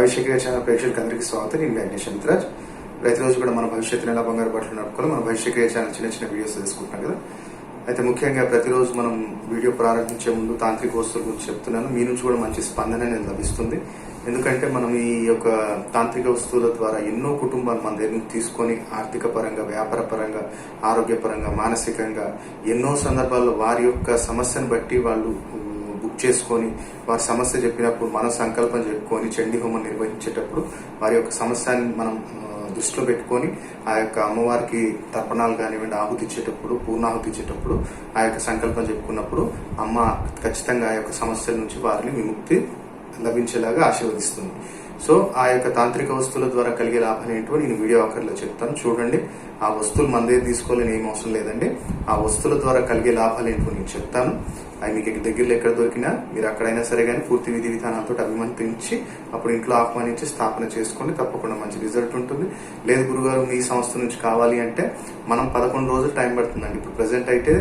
భవిష్య క్రియ ఛానల్ ప్రేక్షకులకు అందరికీ స్వాగతం. నేను వ్యాజ్ఞ శంతరాజ్ ప్రతిరోజు కూడా మన భవిష్యత్తుని ఎలా బంగారు బట్టలు నడుపుకోవాలి మన భవిష్య ఛానల్ చిన్న చిన్న వీడియోస్ తీసుకుంటున్నాం కదా. అయితే ముఖ్యంగా ప్రతిరోజు మనం వీడియో ప్రారంభించే ముందు తాంత్రిక వస్తువుల గురించి చెప్తున్నాను. మీ నుంచి కూడా మంచి స్పందన అనేది లభిస్తుంది. ఎందుకంటే మనం ఈ యొక్క తాంత్రిక వస్తువుల ద్వారా ఎన్నో కుటుంబాలు మన దగ్గర నుంచి తీసుకొని ఆర్థిక పరంగా వ్యాపార పరంగా ఆరోగ్యపరంగా మానసికంగా ఎన్నో సందర్భాల్లో వారి యొక్క సమస్యను బట్టి వాళ్ళు చేసుకొని వారి సమస్య చెప్పినప్పుడు మన సంకల్పం చెప్పుకొని చండీ హోమం నిర్వహించేటప్పుడు వారి యొక్క సమస్యని మనం దృష్టిలో పెట్టుకొని ఆ యొక్క అమ్మవారికి తర్పణాలు కానివ్వండి ఆహుతి ఇచ్చేటప్పుడు పూర్ణాహుతి ఇచ్చేటప్పుడు ఆ యొక్క సంకల్పం చెప్పుకున్నప్పుడు అమ్మ ఖచ్చితంగా ఆ యొక్క సమస్యల నుంచి వారిని విముక్తి లభించేలాగా ఆశీర్వదిస్తుంది. సో ఆ యొక్క తాంత్రిక వస్తువుల ద్వారా కలిగే లాభాలు ఏంటో నేను వీడియో ఆఖరిలో చెప్తాను. చూడండి ఆ వస్తువులు మన దగ్గర తీసుకోవాలని ఏం అవసరం లేదండి. ఆ వస్తువుల ద్వారా కలిగే లాభాలు ఏంటో నేను చెప్తాను. అవి మీకు దగ్గరలో ఎక్కడ దొరికినా మీరు అక్కడైనా సరే కానీ పూర్తి విధి విధానాలతో అభిమంత్రించి అప్పుడు ఇంట్లో ఆహ్వానించి స్థాపన చేసుకోండి. తప్పకుండా మంచి రిజల్ట్ ఉంటుంది. లేదు గురుగారు మీ సంస్థ నుంచి కావాలి అంటే మనం పదకొండు రోజులు టైం పడుతుందండి. ఇప్పుడు ప్రెసెంట్ అయితే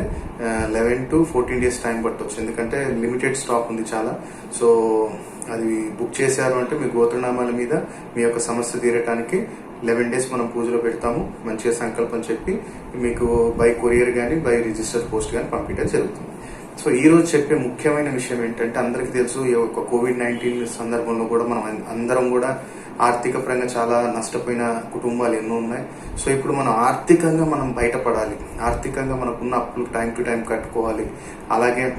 eleven to fourteen days time పట్టవచ్చు ఎందుకంటే లిమిటెడ్ స్టాక్ ఉంది చాలా. సో అది బుక్ చేశారు అంటే మీ గోత్రనామాల మీద మీ యొక్క సమస్య తీరటానికి లెవెన్ డేస్ మనం పూజలో పెడతాము. మంచిగా సంకల్పం చెప్పి మీకు బై కొరియర్ కానీ బై రిజిస్టర్ పోస్ట్ కానీ పంపించడం జరుగుతుంది. సో ఈ రోజు చెప్పే ముఖ్యమైన విషయం ఏంటంటే అందరికీ తెలుసు ఈ యొక్క కోవిడ్ నైన్టీన్ సందర్భంలో కూడా మనం అందరం కూడా ఆర్థిక పరంగా చాలా నష్టపోయిన కుటుంబాలు ఎన్నో ఉన్నాయి. సో ఇప్పుడు మనం ఆర్థికంగా మనం బయటపడాలి. ఆర్థికంగా మనకున్న అప్పులు టైం టు టైం కట్టుకోవాలి. అలాగే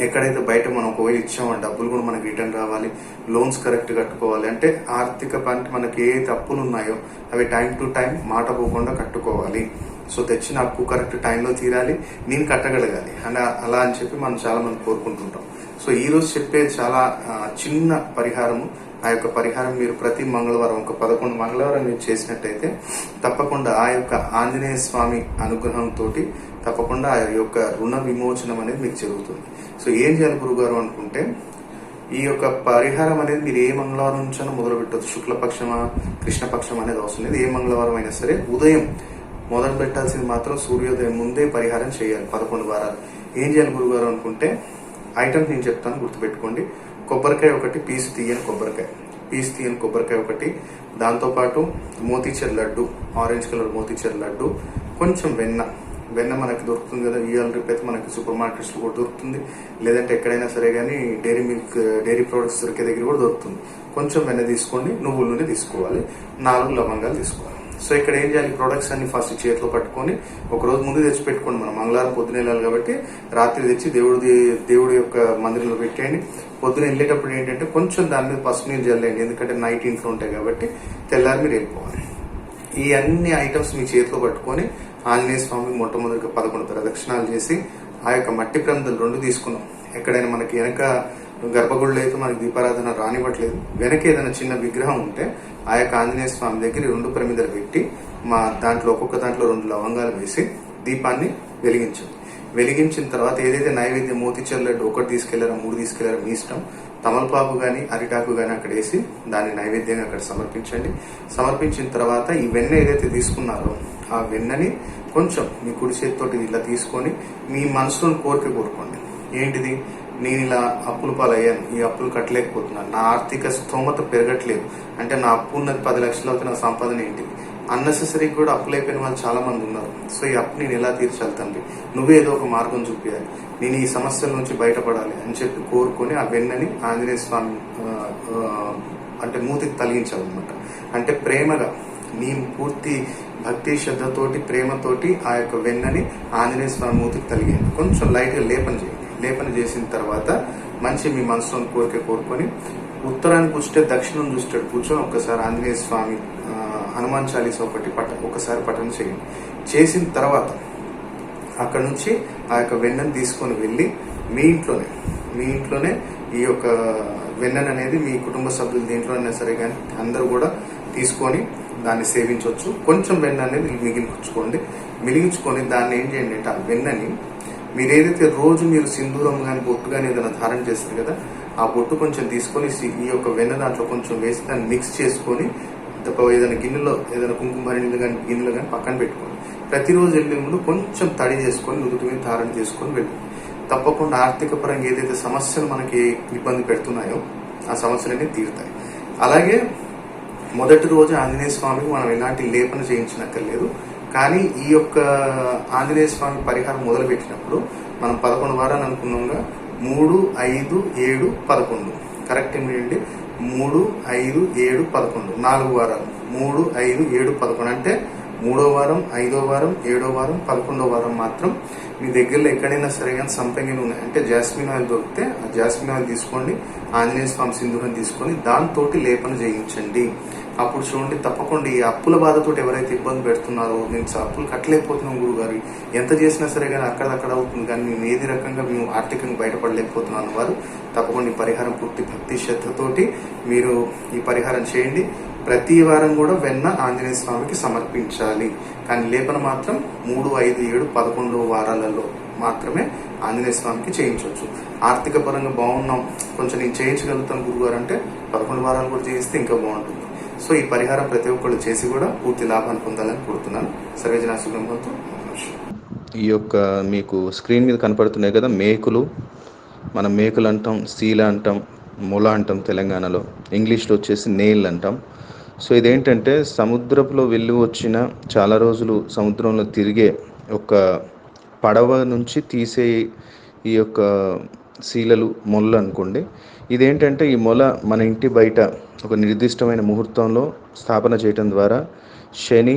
ఎక్కడైతే బయట మనం ఒకవేళ ఇచ్చామో డబ్బులు కూడా మనకి రిటర్న్ రావాలి. లోన్స్ కరెక్ట్ కట్టుకోవాలి. అంటే ఆర్థిక పంట మనకి ఏ అప్పులు ఉన్నాయో అవి టైం టు టైం మాట పోకుండా కట్టుకోవాలి. సో తెచ్చిన అప్పు కరెక్ట్ టైంలో తీరాలి నేను కట్టగలగాలి. అండ్ అలా అని చెప్పి మనం చాలా మంది కోరుకుంటుంటాం. సో ఈ రోజు చెప్పే చాలా చిన్న పరిహారము ఆ యొక్క పరిహారం మీరు ప్రతి మంగళవారం ఒక పదకొండు మంగళవారం మీరు చేసినట్టయితే తప్పకుండా ఆ యొక్క ఆంజనేయ స్వామి అనుగ్రహంతో తప్పకుండా ఆ యొక్క రుణ విమోచనం అనేది మీకు జరుగుతుంది. సో ఏం చేయాలి గురుగారు అనుకుంటే ఈ యొక్క పరిహారం అనేది మీరు ఏ మంగళవారం నుంచైనా మొదలు పెట్టవచ్చు శుక్లపక్షమా కృష్ణపక్షం అనేది అవసరం లేదు. ఏ మంగళవారం అయినా సరే ఉదయం మొదలు పెట్టాల్సింది మాత్రం సూర్యోదయం ముందే పరిహారం చేయాలి పదకొండు వారాలు. ఏం చేయాలి గురుగారు అనుకుంటే ఐటమ్స్ నేను చెప్తాను గుర్తుపెట్టుకోండి. కొబ్బరికాయ ఒకటి పీసు తీయని కొబ్బరికాయ. పీసు తీయని కొబ్బరికాయ ఒకటి దాంతోపాటు మోతీచర్ లడ్డు ఆరెంజ్ కలర్ మోతీచర్ లడ్డు కొంచెం వెన్న. వెన్న మనకి దొరుకుతుంది కదా ఇవాళ రేపు అయితే మనకి సూపర్ మార్కెట్స్లో కూడా దొరుకుతుంది. లేదంటే ఎక్కడైనా సరే కానీ డైరీ మిల్క్ డైరీ ప్రోడక్ట్స్ దొరికే దగ్గర కూడా దొరుకుతుంది. కొంచెం వెన్న తీసుకోండి నువ్వుల నూనె తీసుకోవాలి నాలుగు లవంగాలు తీసుకోవాలి. సో ఇక్కడ ఏం చేయాలి? ప్రొడక్ట్స్ అన్ని ఫస్ట్ చేతిలో పట్టుకొని ఒక రోజు ముందు తెచ్చి పెట్టుకోండి మనం. మంగళవారం పొద్దున వెళ్ళాలి కాబట్టి రాత్రి తెచ్చి దేవుడి దేవుడి యొక్క మందిరంలో పెట్టేయండి. పొద్దున వెళ్ళేటప్పుడు ఏంటంటే కొంచెం దాని మీద పసుపు నీళ్ళు చల్లేయండి ఎందుకంటే నైట్ ఇంట్లో ఉంటాయి కాబట్టి తెల్లారి మీరు వెళ్ళిపోవాలి. ఈ అన్ని ఐటమ్స్ మీ చేతిలో పట్టుకొని ఆంజనేయ స్వామి మొట్టమొదటిగా పదకొండు ప్రదక్షిణాలు చేసి ఆ యొక్క మట్టి ప్రమిదలు రెండు తీసుకున్నాం. ఎక్కడైనా మనకి వెనక గర్భగుడిలో అయితే మనకి దీపారాధన రానివ్వట్లేదు. వెనక ఏదైనా చిన్న విగ్రహం ఉంటే ఆ యొక్క ఆంజనేయ స్వామి దగ్గర రెండు ప్రమిదలు పెట్టి మా దాంట్లో ఒక్కొక్క దాంట్లో రెండు లవంగాలు వేసి దీపాన్ని వెలిగించండి. వెలిగించిన తర్వాత ఏదైతే నైవేద్యం మోతిచర్ లడ్డు ఒకటి తీసుకెళ్ళారో మూడు తీసుకెళ్ళారో మీ ఇష్టం తమలపాకు గాని అరిటాకు గాని అక్కడ వేసి దాన్ని నైవేద్యంగా అక్కడ సమర్పించండి. సమర్పించిన తర్వాత ఈ వెన్న ఏదైతే తీసుకున్నారో ఆ వెన్నని కొంచెం మీ కుడి చేతితోటి ఇలా తీసుకొని మీ మనసులో కోరిక కోరుకోండి. ఏంటిది? నేను ఇలా అప్పులు పాలయ్యాను. ఈ అప్పులు కట్టలేకపోతున్నాను. నా ఆర్థిక స్తోమత పెరగట్లేదు. అంటే నా అప్పు ఉన్నది పది లక్షలు అవుతున్న నా సంపాదన ఏంటి? అన్నెసెసరీ కూడా అప్పులు అయిపోయిన వాళ్ళు చాలా మంది ఉన్నారు. సో ఈ అప్పు నేను ఎలా తీర్చాలి తండ్రి? నువ్వే ఏదో ఒక మార్గం చూపించాలి నేను ఈ సమస్యల నుంచి బయటపడాలి అని చెప్పి కోరుకొని ఆ వెన్నని ఆంజనేయ స్వామి అంటే మూతికి తలిగించాలన్నమాట. అంటే ప్రేమగా నీ పూర్తి భక్తి శ్రద్ధతోటి ప్రేమతోటి ఆ యొక్క వెన్నని ఆంజనేయ స్వామి మూతికి తలిగింది కొంచెం లైట్గా లేపని లేపన చేయండి లేపన చేసిన తర్వాత మంచి మీ మనసులో కోరిక కోరుకొని ఉత్తరానికి కూర్చుంటే దక్షిణం చూస్తాడు. కూర్చొని ఒక్కసారి ఆంజనేయ స్వామి హనుమాన్ చాలీసా ఒకటి పట ఒకసారి పఠనం చేయండి. చేసిన తర్వాత అక్కడ నుంచి ఆ యొక్క వెన్నను తీసుకొని వెళ్ళి మీ ఇంట్లోనే మీ ఇంట్లోనే ఈ యొక్క వెన్నెన అనేది మీ కుటుంబ సభ్యులు దీంట్లోనే సరే కానీ అందరూ కూడా తీసుకొని దాన్ని సేవించవచ్చు. కొంచెం వెన్న అనేది మిగిలించుకోండి మిగిలించుకొని దాన్ని ఏం చేయండి అంటే ఆ వెన్నని మీరు ఏదైతే రోజు మీరు సింధూరం కానీ బొట్టు కానీ ఏదైనా ధారణ చేస్తారు కదా ఆ బొట్టు కొంచెం తీసుకొని ఈ యొక్క వెన్న దాంట్లో కొంచెం వేసి దాన్ని మిక్స్ చేసుకొని ఏదైనా గిన్నెలో ఏదైనా కుంకుమ భరణిలో కానీ గిన్నెలో కానీ పక్కన పెట్టుకోండి. ప్రతిరోజు వెళ్ళే ముందు కొంచెం తడి చేసుకొని నుదుటి మీద ధారణ చేసుకొని వెళ్ళి తప్పకుండా ఆర్థిక పరంగా ఏదైతే సమస్యలు మనకి ఇబ్బంది పెడుతున్నాయో ఆ సమస్యలన్నీ తీరుతాయి. అలాగే మొదటి రోజు ఆంజనేయ స్వామికి మనం ఎలాంటి లేపన చేయించనక్కర్లేదు. కానీ ఈ యొక్క ఆంజనేయ స్వామి పరిహారం మొదలుపెట్టినప్పుడు మనం పదకొండు వారాలు అనుకున్నాంగా మూడు ఐదు ఏడు పదకొండు. కరెక్ట్ ఏమిటండి మూడు ఐదు ఏడు పదకొండు. నాలుగు వారాలు. మూడు ఐదు ఏడు పదకొండు. అంటే మూడో వారం ఐదో వారం ఏడో వారం పదకొండో వారం మాత్రం మీ దగ్గరలో ఎక్కడైనా సరే కానీ సంపంగి నూనె అంటే జాస్మిన్ ఆయిల్ దొరికితే ఆ జాస్మిన్ ఆయిల్ తీసుకోండి ఆంజనేయ స్వామి సింధూరం తీసుకొని దాంతో లేపన చేయించండి. అప్పుడు చూడండి తప్పకుండా ఈ అప్పుల బాధతో ఎవరైతే ఇబ్బంది పెడుతున్నారో నేను అప్పులు కట్టలేకపోతున్నాం గురువు గారు ఎంత చేసినా సరే కానీ అక్కడక్కడ అవుతుంది కానీ మేము ఏది రకంగా మేము ఆర్థికంగా బయటపడలేకపోతున్నాను వారు తప్పకుండా ఈ పరిహారం పూర్తి భక్తి శ్రద్ధతోటి మీరు ఈ పరిహారం చేయండి. ప్రతి వారం కూడా వెన్న ఆంజనేయ స్వామికి సమర్పించాలి. కానీ లేపన మాత్రం మూడు ఐదు ఏడు పదకొండు వారాలలో మాత్రమే ఆంజనేయ స్వామికి చేయించవచ్చు. ఆర్థిక పరంగా బాగున్నాం. కొంచెం నేను చేయించగలుగుతాను గురుగారు అంటే పదకొండు వారాలు కూడా చేయిస్తే ఇంకా బాగుంటుంది. సో ఈ పరిహారం ప్రతి ఒక్కళ్ళు చేసి కూడా పూర్తి లాభాన్ని పొందాలని కోరుతున్నాను. సర్వేజన సుగంభంతో ఈ యొక్క మీకు స్క్రీన్ మీద కనపడుతున్నాయి కదా మేకులు. మనం మేకులు అంటాం సీల అంటాం ముల అంటాం తెలంగాణలో. ఇంగ్లీష్లో వచ్చేసి నేల్ అంటాం. సో ఇదేంటంటే సముద్రంలో వెళ్ళి వచ్చిన చాలా రోజులు సముద్రంలో తిరిగే ఒక పడవ నుంచి తీసే ఈ యొక్క శీలలు మొల్ల అనుకోండి. ఇదేంటంటే ఈ మొల మన ఇంటి బయట ఒక నిర్దిష్టమైన ముహూర్తంలో స్థాపన చేయటం ద్వారా శని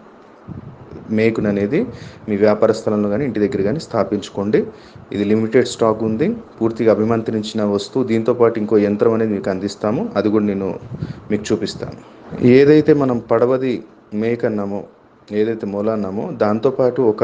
మేకున్ అనేది మీ వ్యాపార స్థలంలో కానీ ఇంటి దగ్గర కానీ స్థాపించుకోండి. ఇది లిమిటెడ్ స్టాక్ ఉంది. పూర్తిగా అభిమంత్రించిన వస్తువు దీంతో పాటు ఇంకో యంత్రం అనేది మీకు అందిస్తాము. అది కూడా నేను మీకు చూపిస్తాను. ఏదైతే మనం పడవది మేక అన్నామో ఏదైతే మూల అన్నామో దాంతోపాటు ఒక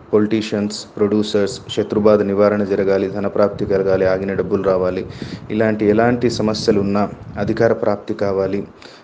పొలిటీషియన్స్ ప్రొడ్యూసర్స్ శత్రుబాధ నివారణ జరగాలి ధనప్రాప్తి కలగాలి ఆగిన డబ్బులు రావాలి. ఇలాంటి ఎలాంటి సమస్యలు ఉన్నా అధికార ప్రాప్తి కావాలి.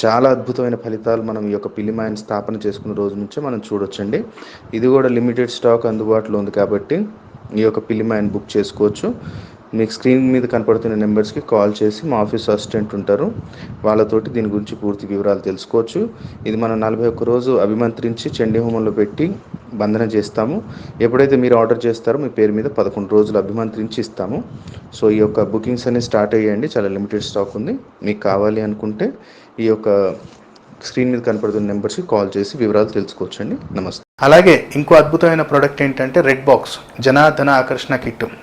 చాలా అద్భుతమైన ఫలితాలు మనం ఈ యొక్క పిల్లిమాయని స్థాపన చేసుకున్న రోజు నుంచే మనం చూడొచ్చండి. ఇది కూడా లిమిటెడ్ స్టాక్ అందుబాటులో ఉంది కాబట్టి ఈ యొక్క పిల్లిమాయని బుక్ చేసుకోవచ్చు. మీకు స్క్రీన్ మీద కనపడుతున్న నెంబర్స్కి కాల్ చేసి మా ఆఫీస్ అసిస్టెంట్ ఉంటారు. వాళ్ళతోటి దీని గురించి పూర్తి వివరాలు తెలుసుకోవచ్చు. ఇది మనం నలభై ఒక్క రోజు అభిమంత్రించి చండీ హోమంలో పెట్టి బంధన చేస్తాము. ఎప్పుడైతే మీరు ఆర్డర్ చేస్తారో మీ పేరు మీద పదకొండు రోజులు అభిమంత్రించి ఇస్తాము. సో ఈ యొక్క బుకింగ్స్ అనేవి స్టార్ట్ అయ్యాయండి. చాలా లిమిటెడ్ స్టాక్ ఉంది. మీకు కావాలి అనుకుంటే ఈ యొక్క స్క్రీన్ మీద కనపడుతున్న నెంబర్స్కి కాల్ చేసి వివరాలు తెలుసుకోవచ్చండి. నమస్తే. అలాగే ఇంకో అద్భుతమైన ప్రోడక్ట్ ఏంటంటే రెడ్ బాక్స్ జనాధన ఆకర్షణ కిట్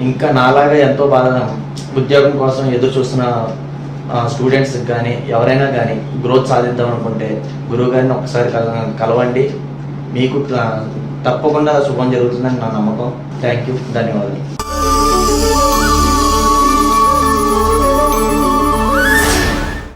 ఇంకా నాలాగా ఎంతో బాగా ఉద్యోగం కోసం ఎదురు చూస్తున్న స్టూడెంట్స్ కానీ ఎవరైనా కానీ గ్రోత్ సాధిద్దాం అనుకుంటే గురువు గారిని ఒకసారి కల- కలవండి. మీకు తప్పకుండా శుభం జరుగుతుందని నా నమ్మకం. థ్యాంక్ యూ ధన్యవాదాలు.